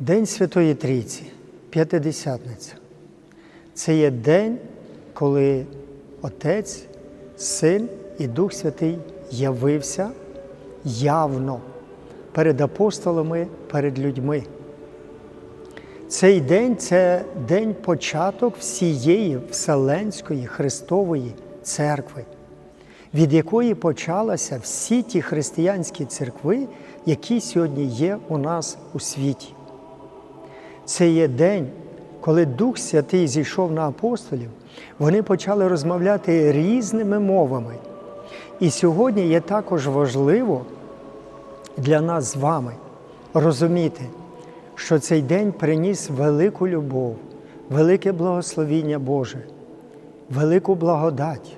День Святої Трійці, П'ятидесятниця. Це є день, коли Отець, Син і Дух Святий явився явно перед апостолами, перед людьми. Цей день це день початок всієї Вселенської Христової церкви, від якої почалися всі ті християнські церкви, які сьогодні є у нас у світі. Це є день, коли Дух Святий зійшов на апостолів, вони почали розмовляти різними мовами. І сьогодні є також важливо для нас з вами розуміти, що цей день приніс велику любов, велике благословіння Боже, велику благодать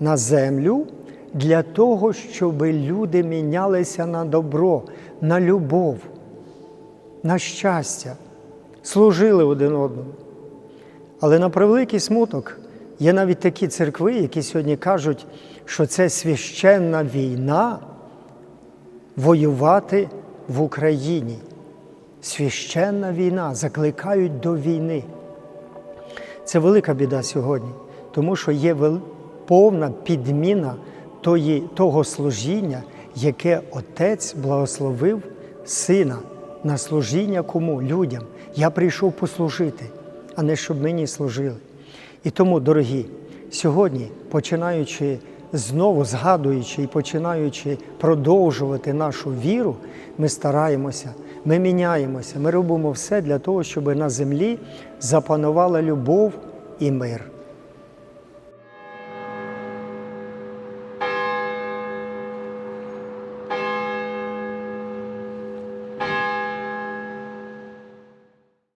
на землю для того, щоб люди мінялися на добро, на любов, на щастя, служили один одному. Але на превеликий смуток є навіть такі церкви, які сьогодні кажуть, що це священна війна воювати в Україні. Священна війна, закликають до війни. Це велика біда сьогодні, тому що є повна підміна того служіння, яке Отець благословив Сина на служіння кому? Людям. Я прийшов послужити, а не щоб мені служили. І тому, дорогі, сьогодні, починаючи знову згадуючи і починаючи продовжувати нашу віру, ми стараємося, ми міняємося, ми робимо все для того, щоб на землі запанувала любов і мир.